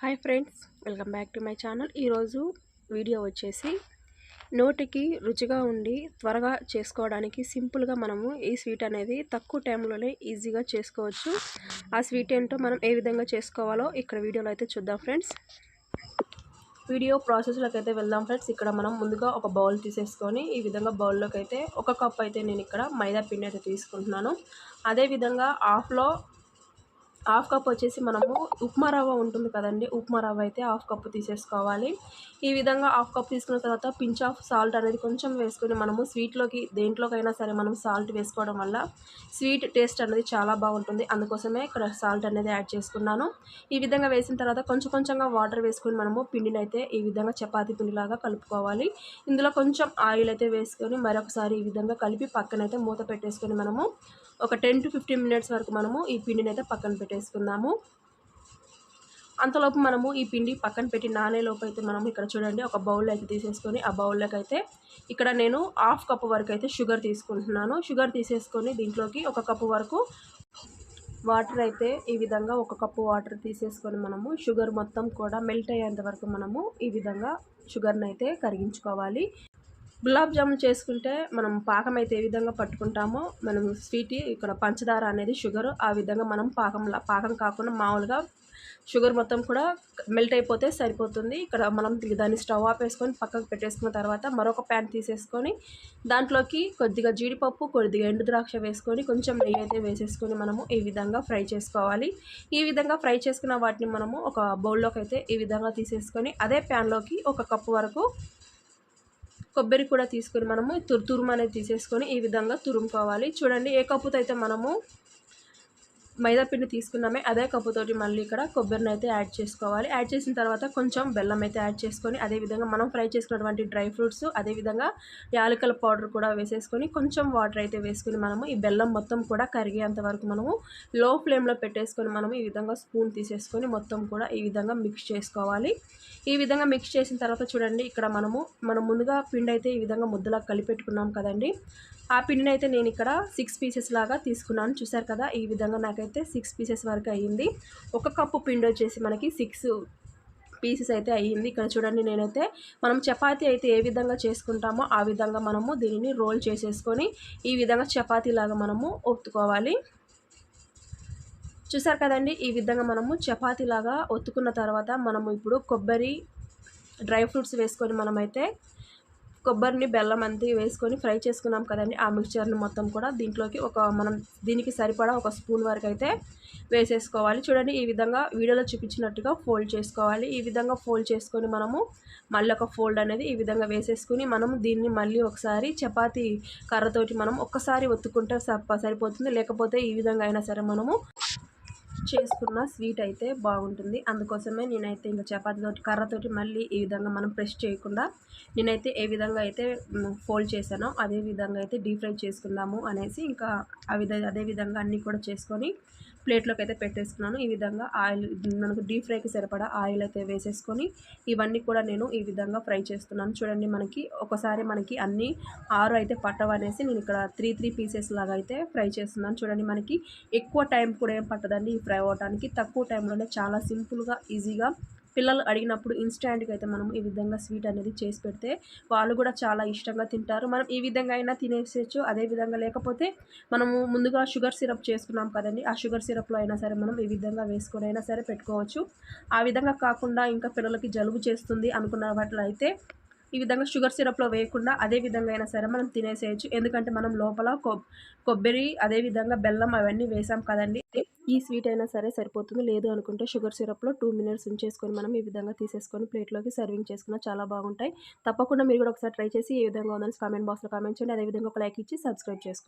Hi friends welcome back to my channel. ఈరోజు video వచ్చేసి నోటికి రుచిగా ఉండి త్వరగా చేసుకోవడానికి సింపుల్గా మనము ఈ స్వీట్ అనేది తక్కువ టైంలోనే ఈజీగా చేసుకోవచ్చు. ఆ స్వీట్ ఏంటో మనం ఏ విధంగా చేసుకోవాలో ఇక్కడ వీడియోలో అయితే చూద్దాం ఫ్రెండ్స్. వీడియో ప్రాసెస్లోకి అయితే వెళ్దాం ఫ్రెండ్స్. ఇక్కడ మనం ముందుగా ఒక బౌల్ తీసేసుకొని ఈ విధంగా బౌల్లోకి అయితే ఒక కప్ అయితే నేను ఇక్కడ మైదా పిండి అయితే తీసుకుంటున్నాను. అదేవిధంగా హాఫ్లో హాఫ్ కప్ వచ్చేసి మనము ఉప్మా రవ్వ ఉంటుంది కదండి ఉప్మా రవ్వ అయితే హాఫ్ కప్ తీసేసుకోవాలి. ఈ విధంగా హాఫ్ కప్ తీసుకున్న తర్వాత పించ్ ఆఫ్ సాల్ట్ అనేది కొంచెం వేసుకొని మనము స్వీట్లోకి దేంట్లోకైనా సరే మనం సాల్ట్ వేసుకోవడం వల్ల స్వీట్ టేస్ట్ అనేది చాలా బాగుంటుంది. అందుకోసమే ఇక్కడ సాల్ట్ అనేది యాడ్ చేసుకున్నాను. ఈ విధంగా వేసిన తర్వాత కొంచెం కొంచెంగా వాటర్ వేసుకొని మనము పిండిని అయితే ఈ విధంగా చపాతీ పిండిలాగా కలుపుకోవాలి. ఇందులో కొంచెం ఆయిల్ అయితే వేసుకొని మరొకసారి ఈ విధంగా కలిపి పక్కనైతే మూత పెట్టేసుకొని మనము ఒక టెన్ టు ఫిఫ్టీన్ మినిట్స్ వరకు మనము ఈ పిండిని అయితే పక్కన పెట్టేసుకుందాము. అంతలోపు మనము ఈ పిండి పక్కన పెట్టి నానేలోపు అయితే మనం ఇక్కడ చూడండి ఒక బౌల్ అయితే తీసేసుకొని ఆ బౌల్లోకి అయితే ఇక్కడ నేను హాఫ్ కప్ వరకు అయితే షుగర్ తీసుకుంటున్నాను. షుగర్ తీసేసుకొని దీంట్లోకి ఒక కప్పు వరకు వాటర్ అయితే ఈ విధంగా ఒక కప్పు వాటర్ తీసేసుకొని మనము షుగర్ మొత్తం కూడా మెల్ట్ అయ్యేంత వరకు మనము ఈ విధంగా షుగర్ని అయితే కరిగించుకోవాలి. గులాబ్ జామున్ చేసుకుంటే మనం పాకం అయితే ఏ విధంగా పట్టుకుంటామో మనం స్వీట్ ఇక్కడ పంచదార అనేది షుగర్ ఆ విధంగా మనం పాకంలా పాకం కాకుండా మామూలుగా షుగర్ మొత్తం కూడా మెల్ట్ అయిపోతే సరిపోతుంది. ఇక్కడ మనం దాన్ని స్టవ్ ఆఫ్ వేసుకొని పక్కకు పెట్టేసుకున్న తర్వాత మరొక ప్యాన్ తీసేసుకొని దాంట్లోకి కొద్దిగా జీడిపప్పు కొద్దిగా ఎండు ద్రాక్ష వేసుకొని కొంచెం నెయ్యి అయితే వేసేసుకొని మనము ఈ విధంగా ఫ్రై చేసుకోవాలి. ఈ విధంగా ఫ్రై చేసుకున్న వాటిని మనము ఒక బౌల్లోకి అయితే ఈ విధంగా తీసేసుకొని అదే ప్యాన్లోకి ఒక కప్పు వరకు కొబ్బరి కూడా తీసుకొని మనము తురు అనేది తీసేసుకొని ఈ విధంగా తురుముకోవాలి. చూడండి ఏ కప్పుతో అయితే మనము మైదా పిండి తీసుకున్నామే అదే కప్పుతోటి మళ్ళీ ఇక్కడ కొబ్బరిని అయితే యాడ్ చేసుకోవాలి. యాడ్ చేసిన తర్వాత కొంచెం బెల్లం అయితే యాడ్ చేసుకొని అదేవిధంగా మనం ఫ్రై చేసుకున్నటువంటి డ్రై ఫ్రూట్స్ అదేవిధంగా యాలకల పౌడర్ కూడా వేసేసుకొని కొంచెం వాటర్ అయితే వేసుకుని మనము ఈ బెల్లం మొత్తం కూడా కరిగేంత వరకు మనము లో ఫ్లేమ్లో పెట్టేసుకొని మనము ఈ విధంగా స్పూన్ తీసేసుకొని మొత్తం కూడా ఈ విధంగా మిక్స్ చేసుకోవాలి. ఈ విధంగా మిక్స్ చేసిన తర్వాత చూడండి ఇక్కడ మనము మనం ముందుగా పిండి అయితే ఈ విధంగా ముద్దలా కలిపెట్టుకున్నాం కదండి. ఆ పిండిని అయితే నేను ఇక్కడ సిక్స్ పీసెస్ లాగా తీసుకున్నాను. చూసారు కదా ఈ విధంగా నాకైతే అయితే సిక్స్ పీసెస్ వరకు అయ్యింది. ఒక కప్పు పిండి వచ్చేసి మనకి సిక్స్ పీసెస్ అయితే అయ్యింది. ఇక్కడ చూడండి నేనైతే మనం చపాతి అయితే ఏ విధంగా చేసుకుంటామో ఆ విధంగా మనము దీనిని రోల్ చేసేసుకొని ఈ విధంగా చపాతీలాగా మనము ఒత్తుకోవాలి. చూసారు కదండి? ఈ విధంగా మనము చపాతీలాగా ఒత్తుకున్న తర్వాత మనము ఇప్పుడు కొబ్బరి డ్రై ఫ్రూట్స్ వేసుకొని మనమైతే కొబ్బరిని బెల్లం అంతా వేసుకొని ఫ్రై చేసుకున్నాం కదండి. ఆ మిక్చర్ని మొత్తం కూడా దీంట్లోకి ఒక మనం దీనికి సరిపడా ఒక స్పూన్ వరకు అయితే వేసేసుకోవాలి. చూడండి ఈ విధంగా వీడియోలో చూపించినట్టుగా ఫోల్డ్ చేసుకోవాలి. ఈ విధంగా ఫోల్డ్ చేసుకొని మనము మళ్ళీ ఒక ఫోల్డ్ అనేది ఈ విధంగా వేసేసుకుని మనం దీన్ని మళ్ళీ ఒకసారి చపాతీ కర్రతోటి మనం ఒక్కసారి ఒత్తుకుంటే సరిపోతుంది. లేకపోతే ఈ విధంగా అయినా సరే మనము చేసుకున్న స్వీట్ అయితే బాగుంటుంది. అందుకోసమే నేనైతే ఇంకా చపాతీతోటి కర్రతోటి మళ్ళీ ఈ విధంగా మనం ప్రెస్ చేయకుండా నేనైతే ఏ విధంగా అయితే ఫోల్డ్ చేశానో అదే విధంగా అయితే డీప్ ఫ్రై చేసుకుందాము అనేసి ఇంకా అవి అదే విధంగా అన్నీ కూడా చేసుకొని ప్లేట్లోకి అయితే పెట్టేసుకున్నాను. ఈ విధంగా ఆయిల్ మనకు డీప్ ఫ్రైకి సరిపడా ఆయిల్ అయితే వేసేసుకొని ఇవన్నీ కూడా నేను ఈ విధంగా ఫ్రై చేస్తున్నాను. చూడండి మనకి ఒకసారి మనకి అన్నీ ఆరు అయితే పట్టవనేసి నేను ఇక్కడ త్రీ త్రీ పీసెస్ లాగా అయితే ఫ్రై చేస్తున్నాను. చూడండి మనకి ఎక్కువ టైం కూడా ఏం పట్టదండి ఈ ఫ్రై అవ్వడానికి తక్కువ టైంలోనే చాలా సింపుల్గా ఈజీగా పిల్లలు అడిగినప్పుడు ఇన్స్టాంట్గా అయితే మనం ఈ విధంగా స్వీట్ అనేది చేసి పెడితే వాళ్ళు కూడా చాలా ఇష్టంగా తింటారు. మనం ఈ విధంగా అయినా తినేసేయచ్చు అదే విధంగా లేకపోతే మనము ముందుగా షుగర్ సిరప్ చేసుకున్నాం కదండి ఆ షుగర్ సిరప్లో అయినా సరే మనం ఈ విధంగా వేసుకొని అయినా సరే పెట్టుకోవచ్చు. ఆ విధంగా కాకుండా ఇంకా పిల్లలకి జలుబు చేస్తుంది అనుకున్న వాటిలో అయితే ఈ విధంగా షుగర్ సిరప్లో వేయకుండా అదే విధంగా అయినా సరే మనం తినేసేయచ్చు. ఎందుకంటే మనం లోపల కొబ్బరి అదేవిధంగా బెల్లం అవన్నీ వేసాం కదండి. ఈ స్వీట్ అయినా సరే సరిపోతుంది. లేదు అనుకుంటే షుగర్ సిరప్లో టూ మినిట్స్ ఉంచేసుకొని మనం ఈ విధంగా తీసేసుకొని ప్లేట్లోకి సర్వింగ్ చేసుకున్న చాలా బాగుంటాయి. తప్పకుండా మీరు కూడా ఒకసారి ట్రై చేసి ఏ విధంగా ఉందని కామెంట్ బాక్స్లో కామెంట్ చేయండి. అదేవిధంగా ఒక లైక్ ఇచ్చి సబ్స్క్రైబ్ చేసుకోండి.